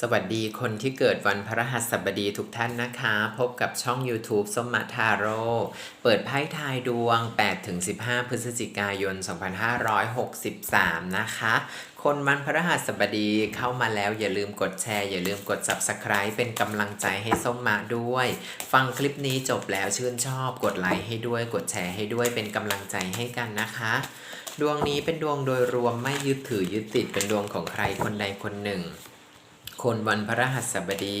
สวัสดีคนที่เกิดวันพระหัสบดีทุกท่านนะคะ พบกับช่อง YouTube ส้มมาทาโร่เปิดไพ่ทายดวง 8-15 พฤศจิกายน 2563 นะคะ คนวันพระหัสบดีเข้ามาแล้วอย่าลืมกดแชร์ อย่าลืมกด Subscribe เป็นกำลังใจให้ส้มมาด้วย ฟังคลิปนี้จบแล้วชื่นชอบ กดไลค์ให้ด้วยกดแชร์ให้ด้วยเป็นกำลังใจให้กันนะคะดวงนี้เป็นดวงโดยรวมไม่ยึดถือยึดติดเป็นดวงของใครคนใดคนหนึ่ง คนวันพระหัสบดี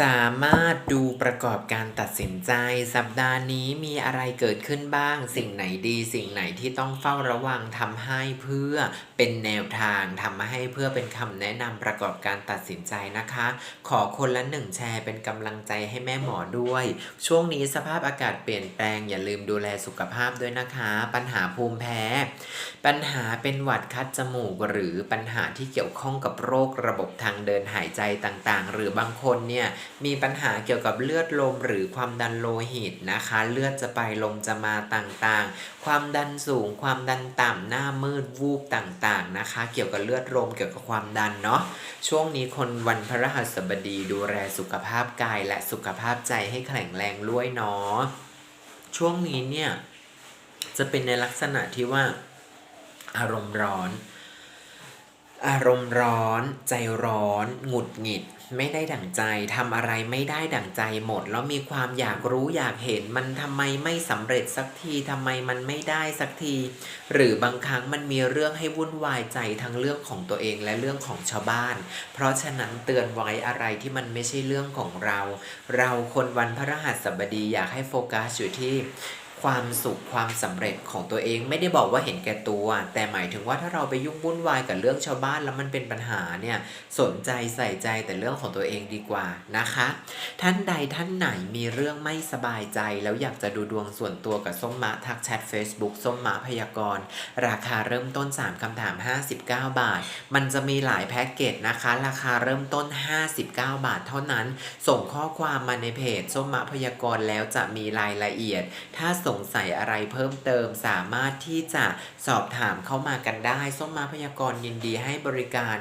สามารถดูประกอบการตัดสินใจ สัปดาห์นี้มีอะไรเกิดขึ้นบ้าง สิ่งไหนดีสิ่งไหนที่ต้องเฝ้าระวังทำให้เพื่อเป็นแนวทางทำให้เพื่อเป็นคำแนะนำประกอบการตัดสินใจนะคะ ขอคนละหนึ่งแชร์เป็นกำลังใจให้แม่หมอด้วย ช่วงนี้สภาพอากาศเปลี่ยนแปลงอย่าลืมดูแลสุขภาพด้วยนะคะ ปัญหาภูมิแพ้ ปัญหาเป็นหวัดคัดจมูกหรือปัญหาที่เกี่ยวข้องกับโรคระบบทางเดินหายใจต่างๆ หรือบางคนเนี่ยมีปัญหาเกี่ยวกับเลือดลมหรือความดันโลหิตนะคะ เลือดจะไปลมจะมาต่างๆ ความดันสูง ความดันต่ำหน้ามืดวูบต่างๆนะคะ เกี่ยวกับเลือดลมเกี่ยวกับความดันเนาะช่วงนี้คนวันพฤหัสบดีดูแลสุขภาพกายและสุขภาพใจให้แข็งแรงด้วยเนาะช่วงนี้เนี่ยจะเป็นในลักษณะที่ว่าอารมณ์ร้อน อารมณ์ร้อน ใจร้อน หงุดหงิด ไม่ได้ดั่งใจทำอะไรไม่ได้ดั่งใจหมด แล้วมีความอยากรู้อยากเห็นมันทำไมไม่สำเร็จสักทีทำไมมันไม่ได้สักที หรือบางครั้งมันมีเรื่องให้วุ่นวายใจทั้งเรื่องของตัวเองและเรื่องของชาวบ้าน เพราะฉะนั้นเตือนไว้อะไรที่มันไม่ใช่เรื่องของเรา เราคนวันพระรหัสบดีอยากให้โฟกัสอยู่ที่ ความสุขความสำเร็จของตัวเองไม่ได้บอกว่าเห็นแก่ตัว แต่หมายถึงว่าถ้าเราไปยุ่งวุ่นวายกับเรื่องชาวบ้านแล้วมันเป็นปัญหาเนี่ยสนใจใส่ใจแต่เรื่องของตัวเองดีกว่านะคะ ท่านใดท่านไหนมีเรื่องไม่สบายใจ แล้วอยากจะดูดวงส่วนตัวกับส้มมะทักแชท Facebook ส้มมะพยากรณ์ราคาเริ่มต้น 3คำถาม 59 บาท มันจะมีหลายแพ็กเกจนะคะ ราคาเริ่มต้น 59 บาท เท่านั้น ส่งข้อความมาในเพจส้มมะพยากรณ์แล้วจะมีรายละเอียด ถ้าสงสัยอะไรเพิ่มเติมสามารถที่จะสอบถามเข้ามากันได้ ส้มมาพยากรณ์ยินดีให้บริการ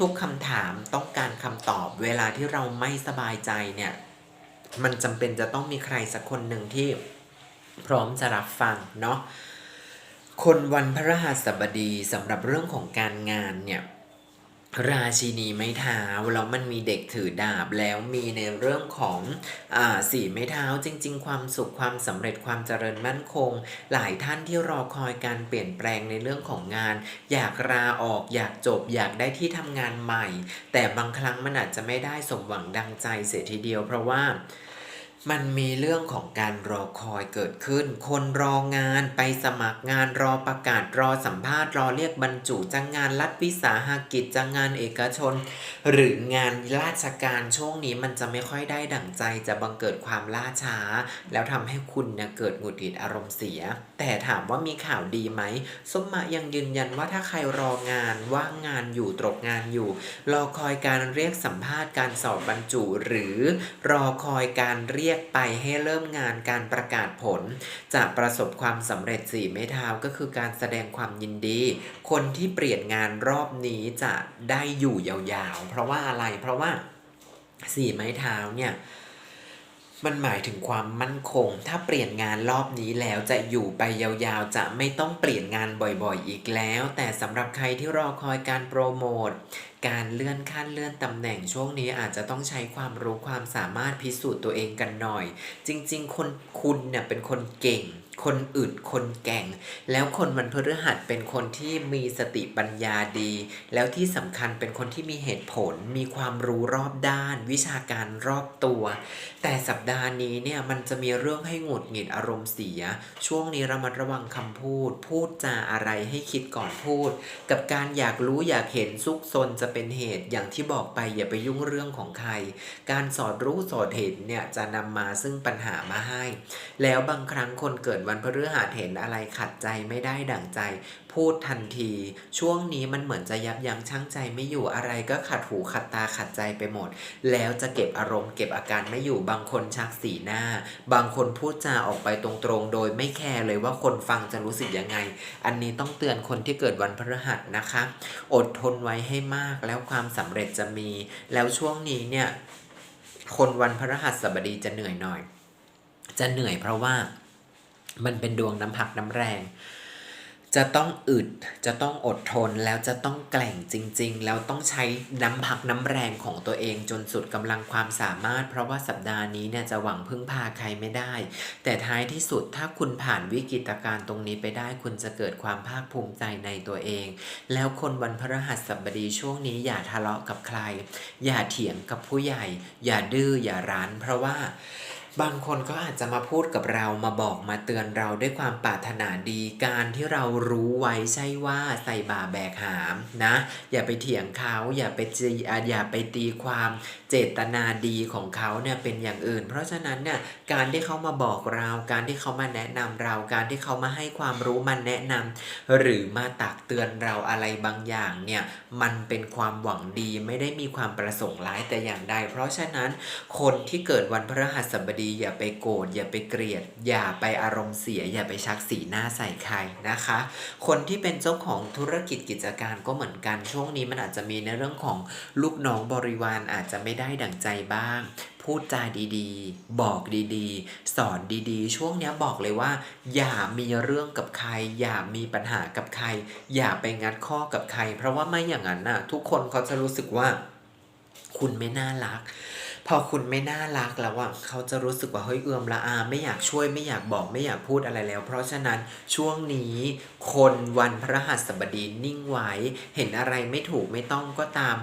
ทุกๆคำถามต้องการคำตอบเวลาที่เราไม่สบายใจเนี่ยมันจำเป็นจะต้องมีใครสักคนหนึ่งที่พร้อมจะรับฟังเนาะคนวันพระหัสบดีสำหรับเรื่องของการงานเนี่ย ราชินีไม้เท้าแล้วมันมีเด็กถือดาบแล้วมีในเรื่องของอ่าสีไม้เท้าจริง ๆ ความสุขความสำเร็จความเจริญมั่นคง หลายท่านที่รอคอยการเปลี่ยนแปลงในเรื่องของงาน อยากลาออกอยากจบอยากได้ที่ทำงานใหม่ แต่บางครั้งมันอาจจะไม่ได้สมหวังดังใจเสียทีเดียวเพราะว่า มันมีเรื่องของการรอคอยเกิดขึ้น คนรองานไปสมัครงานรอประกาศรอสัมภาษณ์รอเรียกบรรจุจ้างงานรัฐวิสาหกิจจ้างงานเอกชน หรืองานราชการช่วงนี้มันจะไม่ค่อยได้ดั่งใจจะบังเกิดความล่าช้า แล้วทำให้คุณเนี่ยเกิดหงุดหงิดอารมณ์เสีย แต่ถามว่ามีข่าวดีไหมสมมะยังยืนยันว่าถ้าใครรองานว่างงานอยู่ตกงานอยู่ รอคอยการเรียกสัมภาษณ์การสอบบรรจุ หรือรอคอยการเรียกไปให้เริ่มงานการประกาศผล จะประสบความสำเร็จสี่ไม้เท้าก็คือการแสดงความยินดี คนที่เปลี่ยนงานรอบนี้จะได้อยู่ยาวๆ เพราะว่าอะไรเพราะว่าสี่ไม้เท้าเนี่ย มันหมายถึงความมั่นคง ถ้าเปลี่ยนงานรอบนี้แล้วจะอยู่ไปยาวๆ จะไม่ต้องเปลี่ยนงานบ่อยๆ อีกแล้ว แต่สำหรับใครที่รอคอยการโปรโมท การเลื่อนขั้นเลื่อนตำแหน่งช่วงนี้อาจจะต้องใช้ความรู้ความสามารถพิสูจน์ตัวเองกันหน่อย จริงๆ คนคุณเนี่ยเป็นคนเก่ง คนอึดคนแก่ง แล้วคนวันพฤหัสเป็นคนที่มีสติปัญญาดี แล้วที่สำคัญเป็นคนที่มีเหตุผล มีความรู้รอบด้าน วิชาการรอบตัว แต่สัปดาห์นี้เนี่ยมันจะมีเรื่องให้หงุดหงิดอารมณ์เสีย ช่วงนี้ระมัดระวังคำพูด พูดจาอะไรให้คิดก่อนพูด กับการอยากรู้อยากเห็นซุกซนจะเป็นเหตุอย่างที่บอกไปอย่าไปยุ่งเรื่องของใคร การสอดรู้สอดเห็นเนี่ยจะนำมาซึ่งปัญหามาให้ แล้วบางครั้งคนเกิดวันพฤหัสเห็นอะไรขัดใจไม่ได้ดั่งใจ พูดทันที ช่วงนี้มันเหมือนจะยับยั้งชั่งใจไม่อยู่อะไรก็ขัดหูขัดตาขัดใจไปหมด แล้วจะเก็บอารมณ์เก็บอาการไม่อยู่บางคนชักสีหน้า บางคนพูดจาออกไปตรงๆ โดยไม่แคร์เลยว่าคนฟังจะรู้สึกยังไง อันนี้ต้องเตือนคนที่เกิดวันพฤหัสนะคะ อดทนไว้ให้มากแล้วความสำเร็จจะมี แล้วช่วงนี้เนี่ยคนวันพฤหัสบดีจะเหนื่อยหน่อย จะเหนื่อยเพราะว่า มันเป็นดวงน้ำพักน้ำแรง จะต้องอึด จะต้องอดทนแล้วจะต้องแกล่งจริง ๆ แล้วต้องใช้น้ำพักน้ำแรงของตัวเองจนสุดกำลังความสามารถ เพราะว่าสัปดาห์นี้เนี่ยจะหวังพึ่งพาใครไม่ได้ แต่ท้ายที่สุดถ้าคุณผ่านวิกฤตการณ์ตรงนี้ไปได้ คุณจะเกิดความภาคภูมิใจในตัวเอง แล้วคนวันพฤหัสบดีช่วงนี้อย่าทะเลาะกับใคร อย่าเถียงกับผู้ใหญ่ อย่าดื้ออย่ารั้น เพราะว่า บางคนก็อาจจะมาพูดกับเรามาบอกมาเตือนเราด้วยความปรารถนาดีการที่เรารู้ไว้ใช่ว่าใส่บ่าแบกหามนะ อย่าไปเถียงเขาอย่าไปจีอะอย่าไปตีความเจตนาดีของเขาเนี่ยเป็นอย่างอื่น เพราะฉะนั้นเนี่ยการที่เขามาบอกเราการที่เขามาแนะนำเรา การที่เขามาให้ความรู้มันแนะนำหรือมาตักเตือนเราอะไรบางอย่างเนี่ยมันเป็นความหวังดีไม่ได้มีความประสงค์ร้ายแต่อย่างใด เพราะฉะนั้นคนที่เกิดวันพฤหัสบดีอย่าไปโกรธอย่าไปเกลียด อย่าไปอารมณ์เสีย อย่าไปชักสีหน้าใส่ใครนะคะ คนที่เป็นเจ้าของธุรกิจกิจการก็เหมือนกันช่วงนี้มันอาจจะมีในเรื่องของลูกน้องบริวารอาจจะไม่ได้ดั่งใจบ้าง พูดจาดีๆ บอกดีๆ สอนดีๆ ช่วงนี้บอกเลยว่า อย่ามีเรื่องกับใคร อย่ามีปัญหากับใคร อย่าไปงัดข้อกับใคร เพราะว่าไม่อย่างนั้นน่ะทุกคนเขาจะรู้สึกว่า คุณไม่น่ารัก พอคุณไม่น่ารักแล้วอะเขาจะรู้สึกว่าเฮ้ยเอือมละอาไม่อยากช่วยไม่อยากบอกไม่อยากพูดอะไรแล้ว เพราะฉะนั้นช่วงนี้คนวันพระหัสบดีนิ่งไว้ เห็นอะไรไม่ถูกไม่ต้องก็ตาม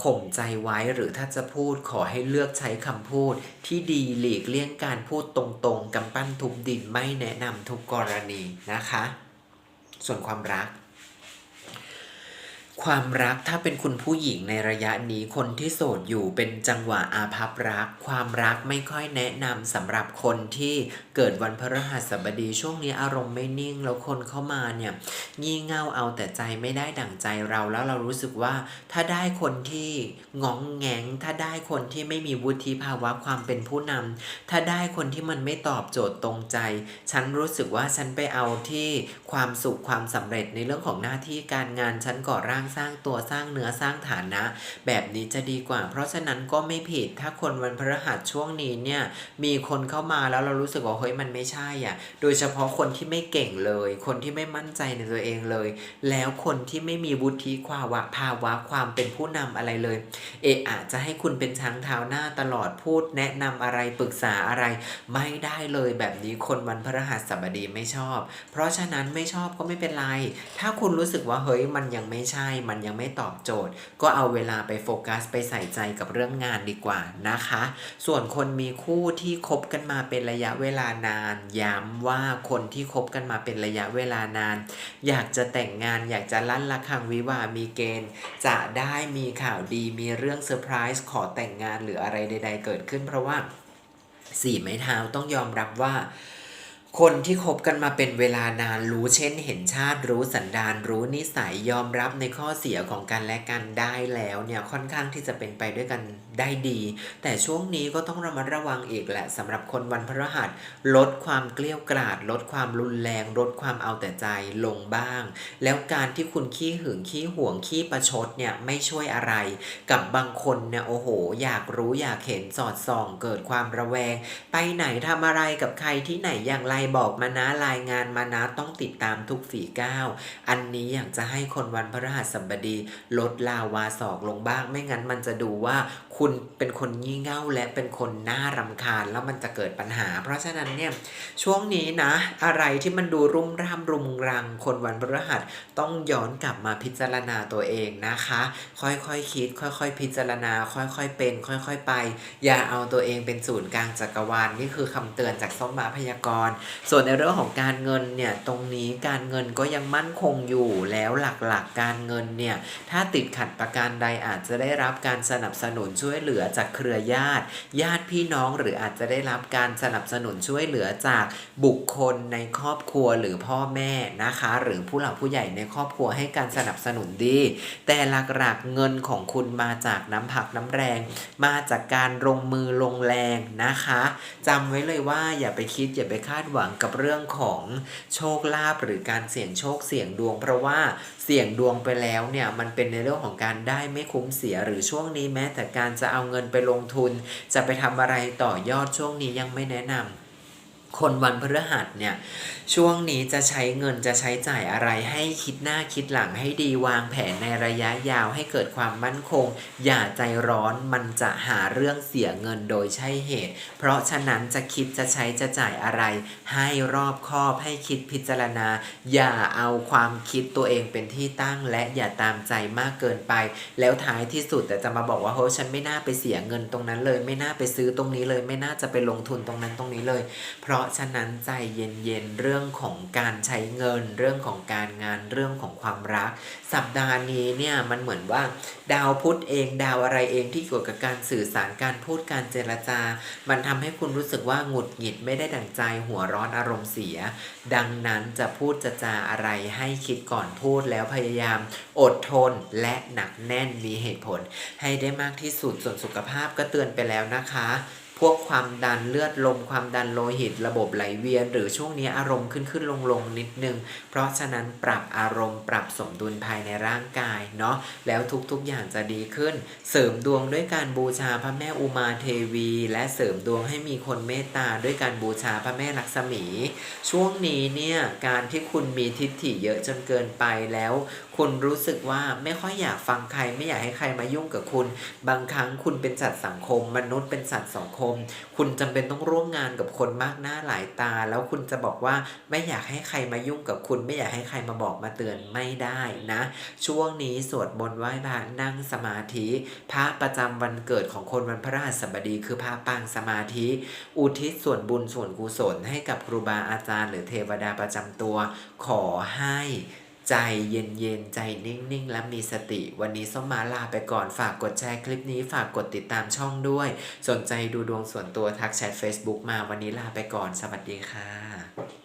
ข่มใจไว้หรือถ้าจะพูดขอให้เลือกใช้คำพูด ที่ดีหลีกเลี่ยงการพูดตรงๆกำปั้นทุบดินไม่แนะนำทุกกรณีนะคะ ส่วนความรัก ความรักถ้าเป็นคุณผู้หญิงในระยะนี้คนที่โสดอยู่เป็นจังหวะอาภัพรัก ความรักไม่ค่อยแนะนำสำหรับคนที่เกิดวันพฤหัสบดีช่วงนี้อารมณ์ไม่นิ่ง แล้วคนเข้ามาเนี่ยงี่เง่าเอาแต่ใจไม่ได้ดั่งใจเราแล้วเรารู้สึกว่า ถ้าได้คนที่งองแงง ถ้าได้คนที่ไม่มีวุฒิภาวะความเป็นผู้นำถ้าได้คนที่มันไม่ตอบโจทย์ตรงใจ ฉันรู้สึกว่าฉันไปเอาที่ความสุขความสำเร็จในเรื่องของหน้าที่การงานฉันก่อร่างสร้างตัวสร้างเนื้อสร้างฐานะ แบบนี้จะดีกว่า เพราะฉะนั้นก็ไม่ผิดถ้าคนวันพฤหัสช่วงนี้เนี่ยมีคนเข้ามาแล้วเรารู้สึกว่าเฮ้ยมันไม่ใช่อะโดยเฉพาะคนที่ไม่เก่งเลย คนที่ไม่มั่นใจในตัวเองเลย แล้วคนที่ไม่มีวุฒิภาวะภาวะความเป็นผู้นำอะไรเลย เอะอาจจะให้คุณเป็นช้างเท้าหน้าตลอดพูดแนะนำอะไรปรึกษาอะไร ไม่ได้เลยแบบนี้คนวันพฤหัสบดีไม่ชอบ เพราะฉะนั้นไม่ชอบก็ไม่เป็นไร ถ้าคุณรู้สึกว่าเฮ้ยมันยังไม่ใช่มันยังไม่ตอบโจทย์ ก็เอาเวลาไปโฟกัสไปใส่ใจกับเรื่องงานดีกว่านะคะ ส่วนคนมีคู่ที่คบกันมาเป็นระยะเวลานาน ย้ำว่าคนที่คบกันมาเป็นระยะเวลานาน อยากจะแต่งงานอยากจะลั่นระฆังวิวามีเกณฑ์ จะได้มีข่าวดีมีเรื่องเซอร์ไพรส์ขอแต่งงานหรืออะไรใด ๆ เกิดขึ้นเพราะว่าสี่ไม้เท้าต้องยอมรับว่า คนที่คบกันมาเป็นเวลานานรู้เช่นเห็นชาติรู้สันดานรู้นิสัยยอมรับในข้อเสียของกันและกันได้แล้วเนี่ยค่อนข้างที่จะเป็นไปด้วยกันได้ดี แต่ช่วงนี้ก็ต้องระมัดระวังอีกแหละสำหรับคนวันพฤหัสลดความเกลี้ยกราด ลดความรุนแรง ลดความเอาแต่ใจลงบ้าง แล้วการที่คุณขี้หึงขี้ห่วงขี้ประชดเนี่ยไม่ช่วยอะไร กับบางคนเนี่ยโอ้โห อยากรู้อยากเห็นสอดส่อง เกิดความระแวง ไปไหนทำอะไรกับใครที่ไหนอย่างไรบอกมานะรายงานมานะต้องติดตามทุกฝีก้าวอันนี้อยากจะให้คนวันพฤหัสบดี ลดลาวาศอกลงบ้าง ไม่งั้นมันจะดูว่า คุณเป็นคนงี่เง่าและเป็นคนน่ารำคาญแล้วมันจะเกิดปัญหา เพราะฉะนั้นเนี่ยช่วงนี้นะ อะไรที่มันดูรุ่มร่ามรุงรัง คนวันพฤหัสต้องย้อนกลับมาพิจารณาตัวเองนะคะ ค่อยๆคคิด ค่อยๆ พิจารณา ค่อยๆเป็น ค่อยๆไป อย่าเอาตัวเองเป็นศูนย์กลางจักรวาลนี่คือคำเตือนจากส้มมาพยากรณ์ ส่วนในเรื่องของการเงินเนี่ยตรงนี้การเงินก็ยังมั่นคงอยู่แล้วหลักๆการเงินเนี่ยถ้าติดขัดประการใดอาจจะได้รับการสนับสนุนช่วยวยเหลือจากเครือญาติ ญาติพี่น้องหรืออาจจะได้รับการสนับสนุนช่วยเหลือจากบุคคลในครอบครัวหรือพ่อแม่นะคะ หรือผู้หลักผู้ใหญ่ในครอบครัวให้การสนับสนุนดี แต่หลักๆเงินของคุณมาจากน้ำผักน้ำแรง มาจากการลงมือลงแรงนะคะจำไว้เลยว่าอย่าไปคิดอย่าไปคาดหวังกับเรื่องของโชคลาภหรือการเสี่ยงโชคเสี่ยงดวง เพราะว่าเสี่ยงดวงไปแล้วเนี่ยมันเป็นในเรื่องของการได้ไม่คุ้มเสียหรือช่วงนี้แม้แต่การจะเอาเงินไปลงทุน จะไปทำอะไรต่อยอดช่วงนี้ยังไม่แนะนำ คนวันพฤหัสเนี่ยช่วงนี้จะใช้เงินจะใช้จ่ายอะไรให้คิดหน้าคิดหลังให้ดีวางแผนในระยะยาวให้เกิดความมั่นคง อย่าใจร้อนมันจะหาเรื่องเสียเงินโดยใช่เหตุ เพราะฉะนั้นจะคิดจะใช้จะจ่ายอะไร ให้รอบคอบให้คิดพิจารณา อย่าเอาความคิดตัวเองเป็นที่ตั้ง และอย่าตามใจมากเกินไป แล้วท้ายที่สุดแต่จะมาบอกว่าเฮ้ยฉันไม่น่าไปเสียเงินตรงนั้นเลย ไม่น่าไปซื้อตรงนี้เลย ไม่น่าจะไปลงทุนตรงนั้นตรงนี้เลย เพราะราะฉะนั้นใจเย็นๆ เรื่องของการใช้เงิน เรื่องของการงานเรื่องของความรัก สัปดาห์นี้เนี่ยมันเหมือนว่า ดาวพุธเองดาวอะไรเองที่เกี่ยวกับการสื่อสารการพูดการเจรจา มันทำให้คุณรู้สึกว่าหงุดหงิดไม่ได้ดั่งใจหัวร้อนอารมณ์เสีย ดังนั้นจะพูดจะจาอะไรให้คิดก่อนพูดแล้วพยายาม อดทนและหนักแน่นมีเหตุผล ให้ได้มากที่สุดส่วนสุขภาพก็เตือนไปแล้วนะคะ พวกความดันเลือดลมความดันโลหิต ระบบไหลเวียน หรือช่วงนี้อารมณ์ขึ้นขึ้นลงลงนิดนึง เพราะฉะนั้นปรับอารมณ์ปรับสมดุลภายในร่างกายเนาะแล้วทุกๆอย่างจะดีขึ้น เสริมดวงด้วยการบูชาพระแม่อุมาเทวี และเสริมดวงให้มีคนเมตตาด้วยการบูชาพระแม่ลักษมี ช่วงนี้เนี่ยการที่คุณมีทิฏฐิเยอะจนเกินไปแล้วคุณรู้สึกว่าไม่ค่อยอยากฟังใครไม่อยากให้ใครมายุ่งกับคุณ บางครั้งคุณเป็นสัตว์สังคม มนุษย์เป็นสัตว์สังคมคุณจำเป็นต้องร่วมงานกับคนมากหน้าหลายตา แล้วคุณจะบอกว่าไม่อยากให้ใครมายุ่งกับคุณ ไม่อยากให้ใครมาบอกมาเตือนไม่ได้นะ ช่วงนี้สวดมนต์ไหว้พระนั่งสมาธิ พระประจำวันเกิดของคนวันพระราชสบดีคือพระปางสมาธิ อุทิศส่วนบุญส่วนกุศลให้กับครูบาอาจารย์ หรือเทวดาประจำตัว ขอให้ ใจเย็นๆใจนิ่งๆ และมีสติ วันนี้ส้มมาลาไปก่อนฝากกดแชร์คลิปนี้ฝากกดติดตามช่องด้วย สนใจดูดวงส่วนตัวทักแชท Facebook มาวันนี้ลาไปก่อน สวัสดีค่ะ